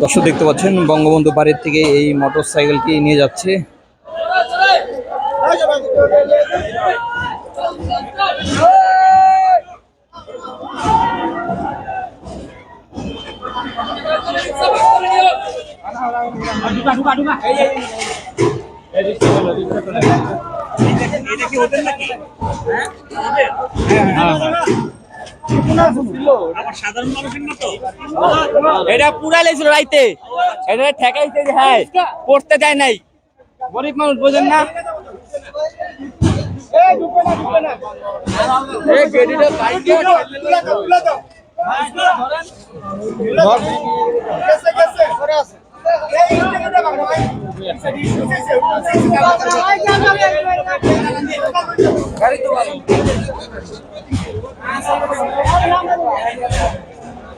দর্শক দেখতে পাচ্ছেন বঙ্গবন্ধু বাড়ির থেকে এই মোটর সাইকেলটি নিয়ে যাচ্ছে। এটা পুরা লেছিল রাইতে। এটা ঠেকাইছে যে হ্যাঁ পড়তে দেয় নাই। গরিব মানুষ বোঝেন না? এই গেডিটা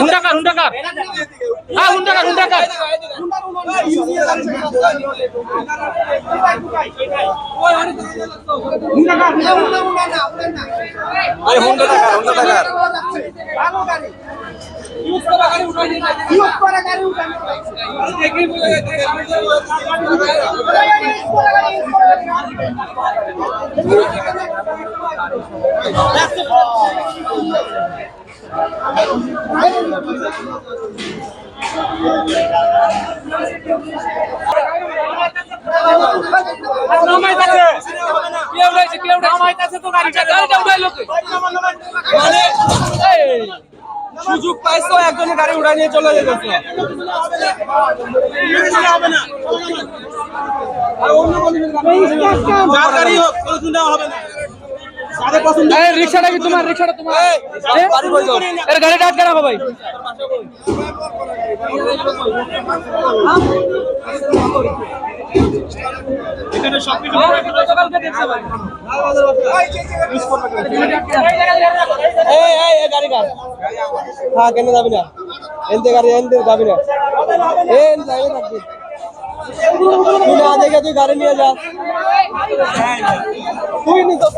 হুন্ডাকার হুন্ডাকার সুযোগ পাইছো একজনের গাড়ি উড়া নিয়ে চলে যেতেছে রিক্সাটা কি তোমার? রিক্সাটা তোমার? এর গাড়িটা আটকে রাখো ভাই? এই এই এই গাড়ি কার? হ্যাঁ কেন যাবি না? এনতে গাড়ি এনতে যাবি না। এন যাবি থাকবি তুই না দেখে তুই গাড়ি নিয়ে যা তুই নি তো